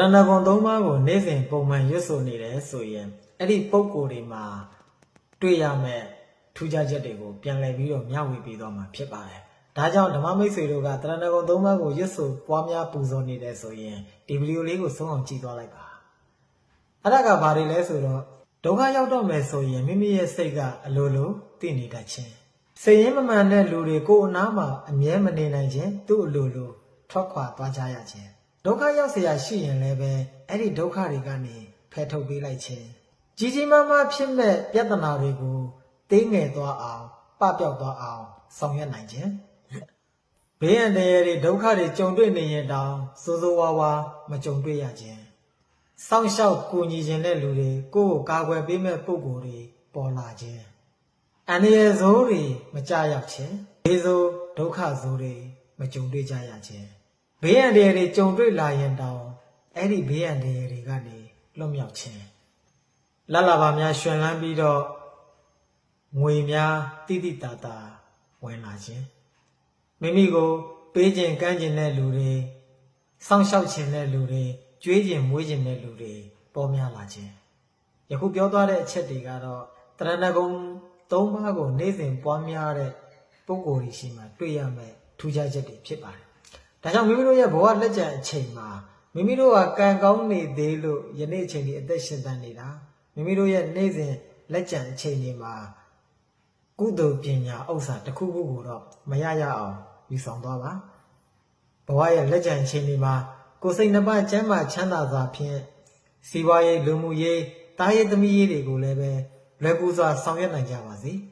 တရဏဂုံသုံးပါးကိုနေ့စဉ်ပုံမှန်ရွတ်ဆိုနေတယ်ဆိုရင်အဲ့ဒီပုံကိုယ်တွေမှာတွေ့ရမယ့်ထူးခြားချက်တွေကိုပြန်လည်ပြီးတော့မျှဝေပေးသွားမှာဖြစ်ပါတယ်။ဒါကြောင့်ဓမ္မမိတ်ဆွေတို့ကတရဏဂုံသုံးပါးကိုရွတ်ဆိုပွားများပူဇော်နေတယ်ဆိုရင်ဒီဗီဒီယိုလေးကိုဆုံးအောင်ကြည့်သွားလိုက်ပါ။အဲ့ဒါကဘာတွေလဲဆိုတော့ဒုက္ခရောက်တော့မယ်ဆိုရင်မိမိရဲ့စိတ်ကအလိုလိုသိနေတတ်ခြင်းစိတ်ရင်းမမှန်တဲ့လူတွေကိုယ်အနားမှာအမြဲမနေနိုင်ခြင်းသူ့အလိုလိုထွက်ခွာသွားကြရခြင်း ဒုက္ခရောက်เสียရှိရင်လည်းပဲအဲ့ဒီဒုက္ခတွေကနေဖယ်ထုတ်ပေးလိုက်ခြင်းကြီးကြီးမားမားဖြစ်မဲ့ပြဿနာတွေကိုသိငယ်သွားအောင်ပပျောက်သွားအောင်ဆောင်ရွက်နိုင်ခြင်းဘေးအန္တရာယ်တွေဒုက္ခတွေကြုံတွေ့နေရင်တောင်စိုးစိုးဝါးဝါမကြုံတွေ့ရခြင်း စောင့်ရှောက်ကူညီခြင်းတဲ့လူတွေကိုယ့်ကိုကာကွယ်ပေးမဲ့ပုံကိုယ်တွေပေါ်လာခြင်းအန္တရာယ်ဆိုးတွေမကြရောက်ခြင်းဘေးဆိုးဒုက္ခဆိုးတွေမကြုံတွေ့ကြရခြင်း ဘေးအန္တရာယ်တွေကြုံတွေ့လာရင်တောင်အဲ့ဒီဘေးအန္တရာယ်တွေကနေလွတ်မြောက်ခြင်းလလဘာများရှင်လန်းပြီးတော့ငွေများတိတိတသာဝင်လာခြင်းမိမိကို ပေးခြင်းကမ်းခြင်းတဲ့လူတွေစောင့်ရှောက်ခြင်းတဲ့လူတွေကြွေးခြင်းမွေးခြင်းတဲ့လူတွေပေါ်များလာခြင်းယခုပြောသွားတဲ့အချက်တွေကတော့တရဏဂုံ၃ပါးကို နေ့စဉ်ပွားများတဲ့ပုဂ္ဂိုလ်တွေရှိမှတွေ့ရမယ်ထူးခြားချက်တွေဖြစ်ပါတယ် ဒါကြောင့်မိမိတို့ရဲ့ဘဝလက်ကျန်အချိန်မှာမိမိတို့ကကံကောင်းနေသေးလို့ယနေ့အချိန်ဒီအသက်ရှင်တန်နေတာမိမိတို့ရဲ့နေ့စဉ်လက်ကျန်အချိန်တွေမှာကုသိုလ်ပညာဥစ္စာတစ်ခုခုကိုတော့မရရအောင်ယူဆောင်သွားပါဘဝရဲ့လက်ကျန်ချိန်ဒီမှာကိုယ်စိတ်နှစ်ပါးကျမ်းမာချမ်းသာစွာဖြင့်စီးပွားရေးလူမှုရေးတားရေးသမီးရေးတွေကိုလည်းပဲလွယ်ကူစွာဆောင်ရွက်နိုင်ကြပါစေ။